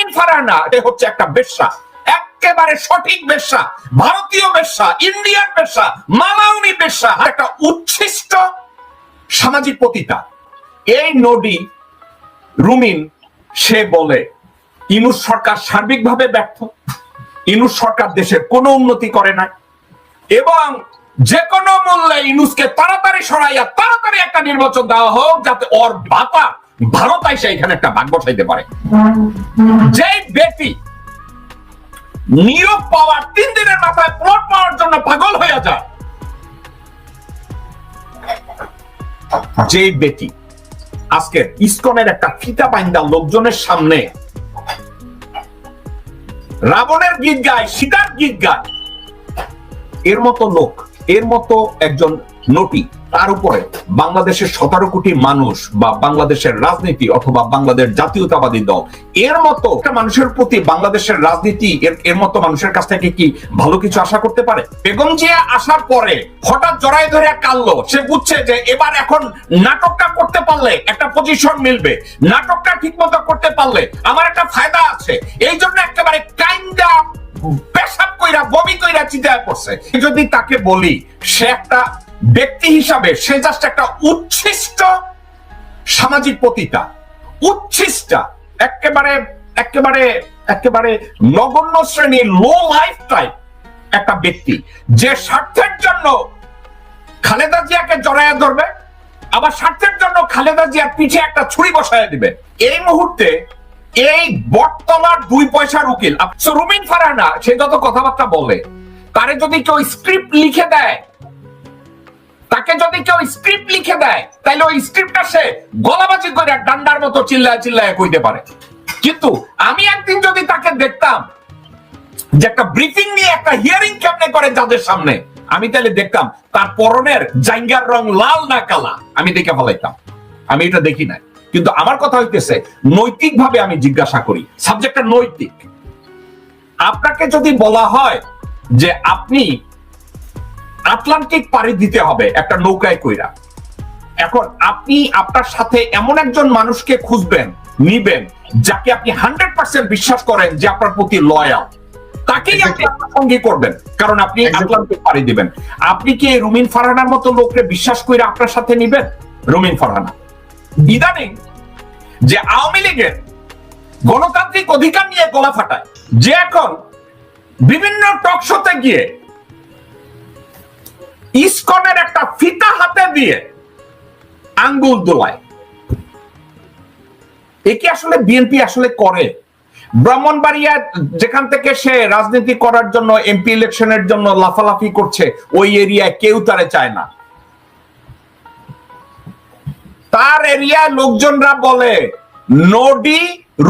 রুমিন ফারানা এ হচ্ছে একটা বেশ্যা। একেবারে সঠিক বেশ্যা, ভারতীয় বেশ্যা, ইন্ডিয়ান বেশ্যা, মালাউনি বেশ্যা একটা উচ্ছিষ্ট সামাজিক পতিতা। এই নদী রুমিন, সে বলে, ইনুস সরকার সার্বিকভাবে ব্যর্থ। ইনুস সরকার দেশের কোনো উন্নতি করে নাই। এবং যে কোনো মূল্যে ইনুসকে তাড়াতাড়ি সরাইয়া, তাড়াতাড়ি একটা নির্বাচন দেওয়া হোক, যাতে ওর বাপা ভারত আইসে এখানে একটা ভাগ বসাইতে পারে। যে ব্যক্তি নিয়োগ পাওয়ার তিন দিনের মাথায় প্লট পাওয়ার জন্য পাগল হয়ে যায়, যে ব্যক্তি আজকে ইস্কনের একটা ফিতা বাইন্দা লোকজনের সামনে রাবণের গীত গায়, সীতার গীত গায়, এর মতো লোক, এর মতো একজন নটি। তার উপরে বাংলাদেশের সতেরো কোটি মানুষ বা বাংলাদেশের রাজনীতি অথবা বাংলাদেশ জাতীয়তাবাদী দল, এর মতো মানুষের প্রতি বাংলাদেশের রাজনীতি এর মতো মানুষের কাছ থেকে কি ভালো কিছু আশা করতে পারে? বেগম জিয়া আসার পরে হঠাৎ জড়াই ধরে কানলো সে বুঝছে যে এবার এখন নাটকটা করতে পারলে একটা পজিশন মিলবে। নাটকটা ঠিক মতো করতে পারলে আমার একটা ফায়দা আছে। এই জন্য একেবারে কাইন্ডা পেশাব কইরা বমি কইরা চিন্তায় পড়ছে। যদি তাকে বলি, সে একটা ব্যক্তি হিসাবে সে জাস্ট একটা উচ্ছিষ্ট সামাজিক পতিতা উচ্ছিষ্টা, একেবারে একেবারে একেবারে নগণ্য শ্রেণির লো লাইফ টাইপ একটা ব্যক্তি। যে স্বার্থের জন্য খালেদা জিয়াকে জড়াইয়া ধরবে, আবার স্বার্থের জন্য খালেদা জিয়ার পিঠে একটা ছুরি বসায় দিবে। এই মুহূর্তে এই বটতলার দুই পয়সার উকিল রুমিন ফারানা সে যত কথাবার্তা বলে, তারে যদি কেউ স্ক্রিপ্ট লিখে দেয় তাকে যদি কেউ স্ক্রিপ্ট লিখে দেয় তাহলে ওই স্ক্রিপ্টটা সে গলাবাজি করে ডান্ডার মতো চিল্লায় চিল্লায় কইতে পারে। কিন্তু আমি একদিন যদি তাকে দেখতাম যে একটা ব্রিফিং নিয়ে একটা হিয়ারিং কেমনে করে যাদের সামনে, আমি তাহলে দেখতাম তার পরনের জাইঙ্গার রং লাল না কালা, আমি দেখে ফেলাইতাম। আমি এটা দেখি নাই। কিন্তু আমার কথা হইতেছে নৈতিক ভাবে আমি জিজ্ঞাসা করি সাবজেক্টটা নৈতিক। আপনাকে যদি বলা হয় যে আপনি আটলান্টিক পাড়ি দিতে হবে একটা নৌকায় কইরা। এখন আপনি আপনার সাথে এমন একজন মানুষকে খুঁজবেন নিবেন যাকে আপনি হান্ড্রেড পার্সেন্ট বিশ্বাস করেন যে আপনার প্রতি লয়াল তাকেই আপনি আপনার সঙ্গী করবেন কারণ আপনি আটলান্টিক পাড়ি দিবেন। আপনি কি রুমিন ফারহানার মতো লোককে বিশ্বাস করে আপনার সাথে নিবেন? রুমিন ফারহানা। ইদানিং যে আওয়ামী লীগের গণতান্ত্রিক অধিকার নিয়ে গলা ফাটায় যে এখন বিভিন্ন টক শোতে গিয়ে ইসকনের একটা ফিতা হাতে দিয়ে আঙ্গুল দোলায়। এ কি আসলে বিএনপি আসলে করে? ব্রাহ্মণবাড়িয়া যেখান থেকে সে রাজনীতি করার জন্য এমপি ইলেকশনের জন্য লাফালাফি করছে, ওই এরিয়ায় কেউ তারে চায় না। তার এরিয়ায় লোকজনরা বলে নডি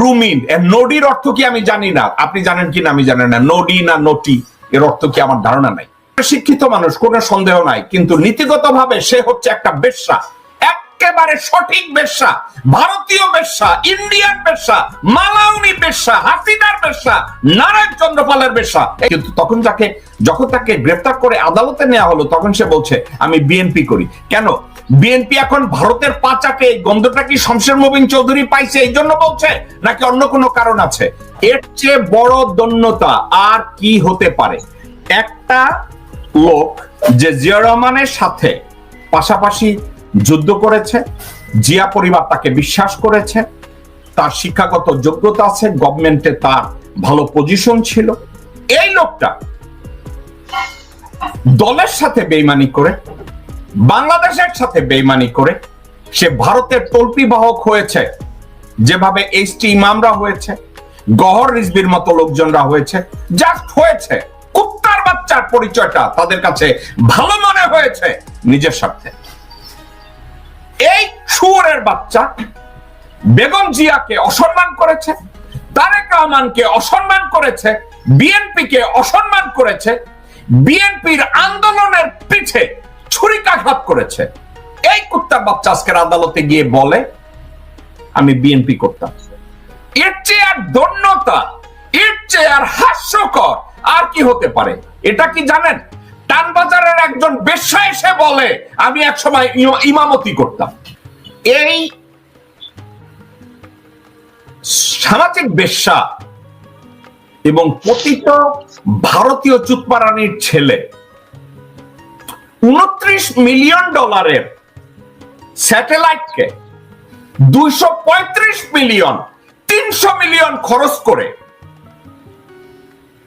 রুমিন। নডির অর্থ কি আমি জানি না। আপনি জানেন কি না আমি জানি না। নডি না নটি, এর অর্থ কি আমার ধারণা নাই। শিক্ষিত মানুষ, কোনো সন্দেহ নাই। কিন্তু নীতিগতভাবে সে হচ্ছে একটা বেশ্যা। একেবারে সঠিক বেশ্যা। ভারতীয় বেশ্যা, ইন্ডিয়ান বেশ্যা, মালাউনি বেশ্যা, হাসিনার বেশ্যা নারায়ণ চন্দ্রপালের বেশ্যা। কিন্তু তখন যাকে, যখন তাকে গ্রেফতার করে আদালতে নেওয়া হলো, তখন সে বলছে, আমি বিএনপি করি। কেন? বিএনপি এখন ভারতের পাচাকে, এই গন্ধটা কি শমশের মোবিন চৌধুরী পাইছে, এই জন্য বলছে? নাকি অন্য কোনো কারণ আছে? এর চেয়ে বড় দন্যতা আর কি হতে পারে? একটা লোক যে জিয়া রহমানের সাথে পাশাপাশি যুদ্ধ করেছে, জিয়া পরিবার তাকে বিশ্বাস করেছে, তার শিক্ষাগত যোগ্যতা আছে গভর্নমেন্টে তার ভালো পজিশন ছিল। এই লোকটা দলের সাথে বেইমানি করে, বাংলাদেশের সাথে বেইমানি করে, সে ভারতের তল্পি বাহক হয়েছে, যেভাবে এইচ টি ইমামরা হয়েছে, গহর রিজবির মতো লোকজনরা হয়েছে জাস্ট হয়েছে। বাচ্চার পরিচয়টা তাদের কাছে ভালো মনে হয়েছে নিজের স্বার্থে। এই শুয়োরের বাচ্চা বেগম জিয়াকে অসম্মান করেছে, তারেক রহমানকে অসম্মান করেছে, বিএনপিকে অসম্মান করেছে, বিএনপির আন্দোলনের পিঠে ছুরিকাঘাত করেছে। এই কুত্তার বাচ্চা আজকের আদালতে গিয়ে বলে, আমি বিএনপি করতাম। এর চেয়ে আর দন্যতা, এর চেয়ে আর হাস্যকর আর কি হতে পারে? এটা কি জানেন? টানবাজারের একজন বেশ্যা এসে বলে, আমি এক সময় ইমামতি করতাম। এই সামাজিক বেশ্যা এবং পতিত ভারতীয় চুতপারানির ছেলে, উনত্রিশ মিলিয়ন ডলারের স্যাটেলাইটকে দুইশো পঁয়ত্রিশ মিলিয়ন, তিনশো মিলিয়ন খরচ করে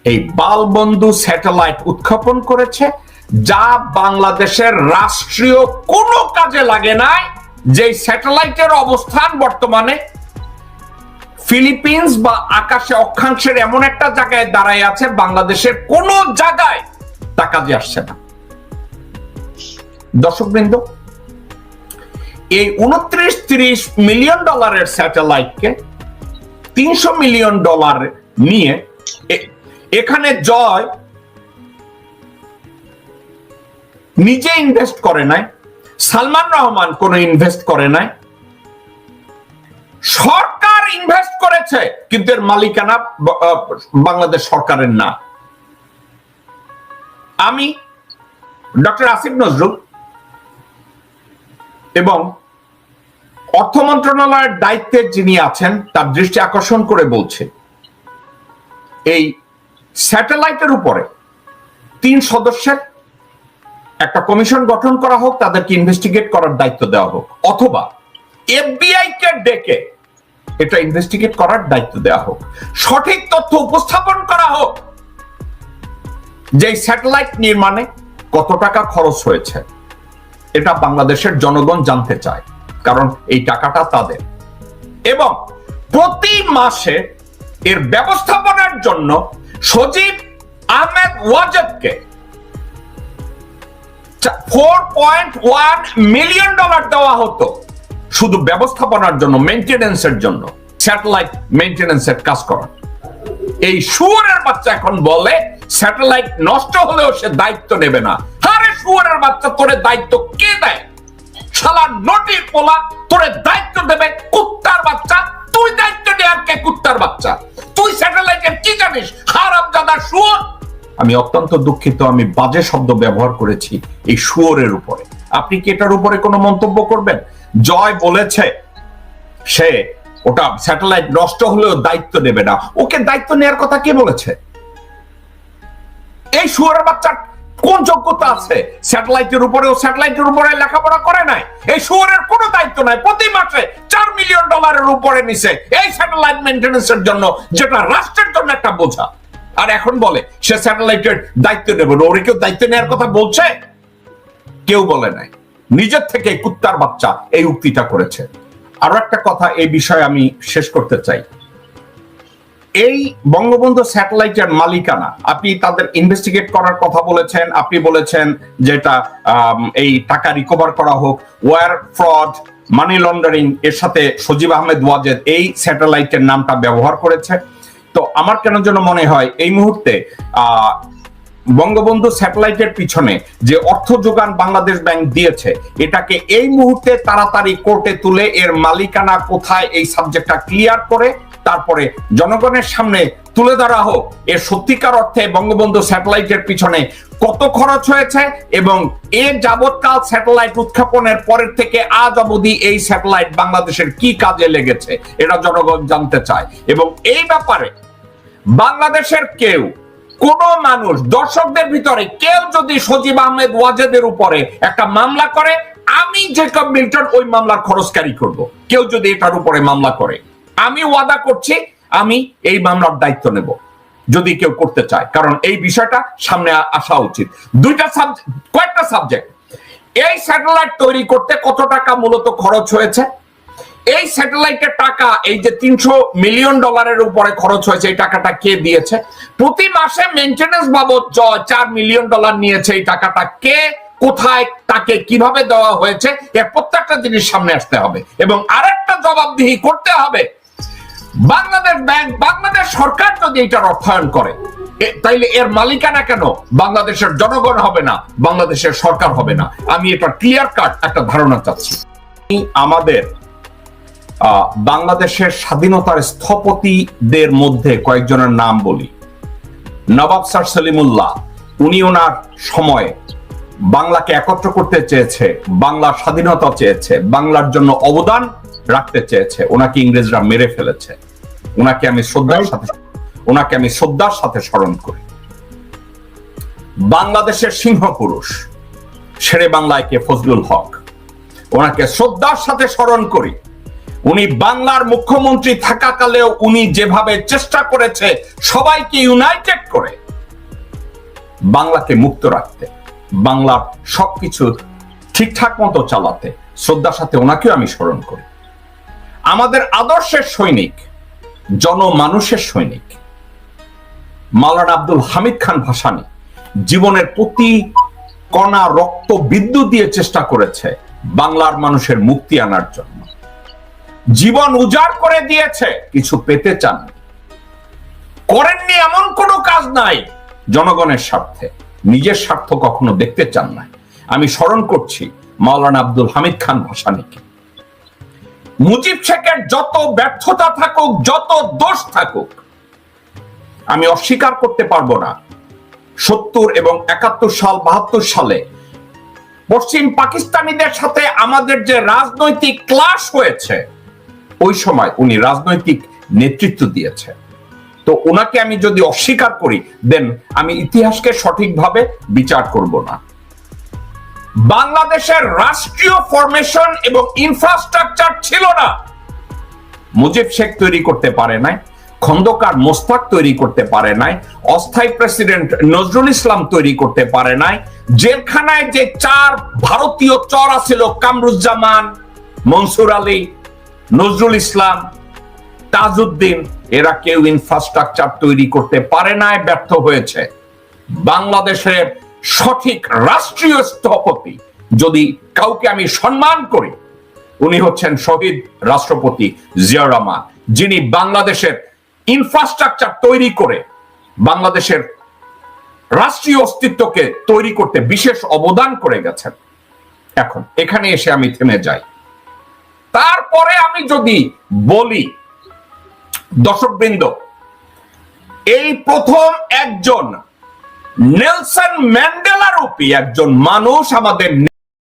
এই বালবন্ধু স্যাটেলাইট উৎক্ষেপণ করেছে, যা বাংলাদেশের রাষ্ট্রীয় কোনো কাজে লাগে নাই যে স্যাটেলাইটের অবস্থান বর্তমানে। ফিলিপিন্স বা আকাশে অক্ষাংশের এমন একটা জায়গায় দাঁড়ায় আছে, বাংলাদেশের কোন জায়গায় তা কাজে আসছে না। দর্শকবৃন্দ, এই উনত্রিশ তিরিশ মিলিয়ন ডলারের স্যাটেলাইটকে তিনশো মিলিয়ন ডলার নিয়ে এখানে জয় নিজে ইনভেস্ট করে নাই, সালমান রহমান কোনো ইনভেস্ট করে নাই। সরকার ইনভেস্ট করেছে, কিন্তু এর মালিকানা বাংলাদেশ সরকারের না। আমি ডক্টর আসিফ নজরুল এবং অর্থ মন্ত্রণালয়ের দায়িত্বে যিনি আছেন, তার দৃষ্টি আকর্ষণ করে বলছে, এই স্যাটেলাইটের উপরে তিন সদস্যের একটা কমিশন গঠন করা হোক, তাদেরকে ইনভেস্টিগেট করার দায়িত্ব দেওয়া হোক, অথবা এফবিআই কে ডেকে এটা ইনভেস্টিগেট করার দায়িত্ব দেওয়া হোক, সঠিক তথ্য উপস্থাপন করা হোক যে স্যাটেলাইট নির্মাণে কত টাকা খরচ হয়েছে, এটা বাংলাদেশের জনগণ জানতে চায়, কারণ এই টাকাটা তাদের। এবং প্রতি মাসে এর ব্যবস্থাপনার জন্য Sajeeb Ahmed ওয়াজেদকে four point one million dollar দেওয়া হতো শুধু ব্যবস্থাপনার জন্য মেনটেনেন্সের জন্য স্যাটেলাইট মেনটেনেন্সের কাজ করার। এই শুয়ারের বাচ্চা এখন বলে স্যাটেলাইট নষ্ট হলেও সে দায়িত্ব নেবে না। আরে শুয়ারের বাচ্চা, তোরে দায়িত্ব কে দেয়? শালা নটি পোলা, তোরে দায়িত্ব দেবে কুত্তার বাচ্চা তুই দায়িত্ব নেয়ার কে কুত্তার বাচ্চা? তুই স্যাটেলাইটের কি জানিস? হারাম জাদার শুয়োর। আমি অত্যন্ত দুঃখিত, আমি বাজে শব্দ ব্যবহার করেছি এই শুয়োরের উপরে। আপনি কি এটার উপরে কোনো মন্তব্য করবেন? জয় বলেছে সে, ওটা স্যাটেলাইট নষ্ট হলেও দায়িত্ব নেবে না। ওকে দায়িত্ব নেওয়ার কথা কে বলেছে? এই শুয়ারের বাচ্চার কোন যোগ্যতা আছে? স্যাটেলাইটের উপরে ও স্যাটেলাইটের উপরে লেখাপড়া করে নাই? এই শুয়ারের কোনো দায়িত্ব নাই। প্রতি মাসে চার মিলিয়ন ডলারের উপরে নিছে। এই স্যাটেলাইট মেনটেন্যান্সের জন্য, যেটা রাষ্ট্রের জন্য একটা বোঝা। আর এখন বলে, সে স্যাটেলাইটের দায়িত্ব নেবে ওরে কেউ দায়িত্ব নেওয়ার কথা বলছে? কেউ বলে নাই। নিজের থেকে কুত্তার বাচ্চা এই উক্তিটা করেছে। আরও একটা কথা এই বিষয়ে আমি শেষ করতে চাই। এই বঙ্গবন্ধু স্যাটেলাইটের মালিকানা। আপনি তাদের ইনভেস্টিগেট করার কথা বলেছেন, আপনি বলেছেন যেটা এই টাকা রিকভার করা হোক। ওয়ার ফ্রড মানি লন্ডারিং এর সাথে সজীব আহমেদ ওয়াজেদ এই স্যাটেলাইটের নামটা ব্যবহার করেছে। তো আমার কেন যেন মনে হয়, এই মুহূর্তে বঙ্গবন্ধু স্যাটেলাইটের পিছনে যে অর্থ যোগান বাংলাদেশ ব্যাংক দিয়েছে, এটাকে এই মুহূর্তে তাড়াতাড়ি কোর্টে তুলে এর মালিকানা কোথায় এই সাবজেক্টটা ক্লিয়ার করে তারপরে জনগণের সামনে তুলে ধরা হোক। এর সত্যিকার অর্থে বঙ্গবন্ধু স্যাটেলাইটের পিছনে কত খরচ হয়েছে এবং এ যাবৎকাল স্যাটেলাইট উৎক্ষেপণের পরের থেকে আজ অবধি এই স্যাটেলাইট বাংলাদেশের কি কাজে লেগেছে এটা জনগণ জানতে চায়। এবং এই ব্যাপারে বাংলাদেশের কেউ, কোন মানুষ, দর্শকদের ভিতরে কেউ যদি সজীব আহমেদ ওয়াজেদের উপরে একটা মামলা করে, আমি জেকব মিল্টন ওই মামলার খরচকারী করব। কেউ যদি এটার উপরে মামলা করে। আমি ওয়াদা করছি, আমি এই মামলার দায়িত্ব নেব, যদি কেউ করতে চায়। কারণ এই বিষয়টা সামনে আসা উচিত। দুইটা সাবজেক্ট কয়েকটা সাবজেক্ট এই স্যাটেলাইট তৈরি করতে কত টাকা মূলত খরচ হয়েছে? এই স্যাটেলাইটের টাকা, এই যে তিনশো মিলিয়ন ডলারের উপরে খরচ হয়েছে, এই টাকাটা কে দিয়েছে? প্রতি মাসে মেনটেনেন্স বাবদ চার মিলিয়ন ডলার নিয়েছে এই টাকাটা কে, কোথায়, তাকে কীভাবে দেওয়া হয়েছে, এর প্রত্যেকটা জিনিস সামনে আসতে হবে। এবং আরেকটা জবাবদিহি করতে হবে বাংলাদেশ ব্যাংক, বাংলাদেশ সরকার যদি এটার অর্থায়ন করে তাইলে এর মালিকানা কেন? বাংলাদেশের জনগণ হবে না, বাংলাদেশের সরকার হবে না। আমি এটা ক্লিয়ার কাট একটা ধারণা চাচ্ছি। আমাদের বাংলাদেশের স্বাধীনতার স্থপতিদের মধ্যে কয়েকজনের নাম বলি। নবাব স্যার সলিমুল্লাহ, উনি ওনার সময়ে বাংলাকে একত্র করতে চেয়েছে বাংলার স্বাধীনতা চেয়েছে, বাংলার জন্য অবদান রাখতে চেয়েছে, ওনাকে ইংরেজরা মেরে ফেলেছে। ওনাকে আমি শ্রদ্ধার সাথে ওনাকে আমি শ্রদ্ধার সাথে স্মরণ করি। বাংলাদেশের সিংহ পুরুষ শেরে বাংলায় কে ফজলুল হক ওনাকে শ্রদ্ধার সাথে স্মরণ করি। উনি বাংলার মুখ্যমন্ত্রী থাকাকালেও উনি যেভাবে চেষ্টা করেছে সবাইকে ইউনাইটেড করে বাংলাকে মুক্ত রাখতে বাংলার সবকিছু ঠিকঠাক মতো চালাতে শ্রদ্ধার সাথে ওনাকেও আমি স্মরণ করি। আমাদের আদর্শের সৈনিক জনমানুষের সৈনিক। মাওলানা আব্দুল হামিদ খান ভাসানী জীবনের প্রতি কণা রক্ত বিদ্যুৎ দিয়ে চেষ্টা করেছে বাংলার মানুষের মুক্তি আনার জন্য। জীবন উজাড় করে দিয়েছে, কিছু পেতে চান করেননি এমন কোনো কাজ নাই, জনগণের স্বার্থে। নিজের স্বার্থ কখনো দেখতে চান না। আমি স্মরণ করছি মাওলানা আব্দুল হামিদ খান ভাসানীকে। মুজিব শেখের যত ব্যর্থতা থাকুক, যত দোষ থাকুক, আমি অস্বীকার করতে পারব না। সত্তর এবং একাত্তর সাল, বাহাত্তর সালে পশ্চিম পাকিস্তানিদের সাথে আমাদের যে রাজনৈতিক ক্লাস হয়েছে, ওই সময় উনি রাজনৈতিক নেতৃত্ব দিয়েছে। তো ওনাকে আমি যদি অস্বীকার করি, দেন আমি ইতিহাসকে সঠিকভাবে বিচার করব না। বাংলাদেশের রাষ্ট্রীয় ফরমেশন এবং ইনফ্রাস্ট্রাকচার ছিল না। মুজিব শেখ তৈরি করতে পারে নাই, খন্দকার মোস্তাক তৈরি করতে পারে নাই, অস্থায়ী প্রেসিডেন্ট নজরুল ইসলাম তৈরি করতে পারে নাই, জেলখানায় যে চার ভারতীয় চর ছিল কামরুজ্জামান, মনসুর আলী, নজরুল ইসলাম, তাজউদ্দিন, এরা কেউ ইনফ্রাস্ট্রাকচার তৈরি করতে পারে নাই, ব্যর্থ হয়েছে। বাংলাদেশের সঠিক রাষ্ট্রীয় স্থপতি। যদি কাউকে আমি সম্মান করি, উনি হচ্ছেন শহীদ রাষ্ট্রপতি জিয়া রহমান, যিনি বাংলাদেশের ইনফ্রাস্ট্রাকচার তৈরি করে বাংলাদেশের রাষ্ট্রীয় অস্তিত্বকে তৈরি করতে বিশেষ অবদান করে গেছেন। এখন এখানে এসে আমি থেমে যাই। তারপরে আমি যদি বলি, দর্শকবৃন্দ, এই প্রথম একজন নেলসন ম্যান্ডেলা রূপী একজন মানুষ আমাদের